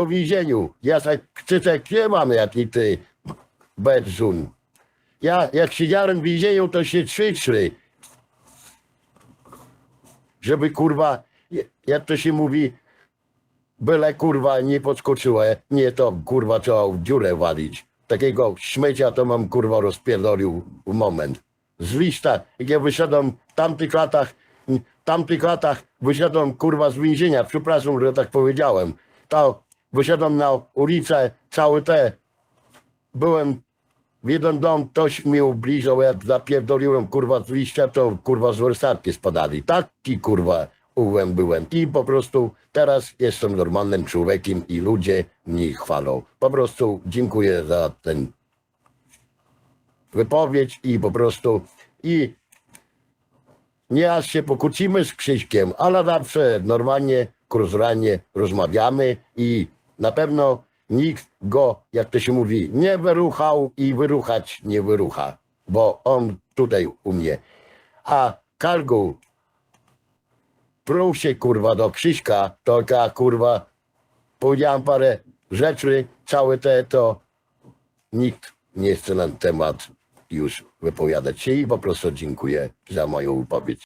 po więzieniu. Ja tak kcytek nie mam jak i ty, Bedzun. Ja jak siedziałem w więzieniu, to się ćwiczyli. Żeby kurwa, jak to się mówi, byle kurwa nie podskoczyło, nie to kurwa trzeba w dziurę walić. Takiego śmiecia to mam kurwa rozpierdolił w moment. Z lista, jak ja wyszedłem w tamtych latach, w tamtych latach wyszedłem kurwa z więzienia, przepraszam, że tak powiedziałem. To wyszedłem na ulicę, całe te, byłem w jeden dom, ktoś mi ubliżał, jak zapierdoliłem kurwa z liścia, to kurwa z werstatki spadali. Taki kurwa ułem byłem. I po prostu teraz jestem normalnym człowiekiem i ludzie mnie chwalą. Po prostu dziękuję za ten wypowiedź i po prostu i nie aż się pokłócimy z Krzyśkiem, ale zawsze normalnie, kulturalnie rozmawiamy i na pewno nikt go, jak to się mówi, nie wyruchał i wyruchać nie wyrucha, bo on tutaj u mnie. A Kargu, pruł się kurwa do Krzyśka, to ja kurwa powiedziałem parę rzeczy, całe te to nikt nie chce na ten temat już wypowiadać się i po prostu dziękuję za moją wypowiedź.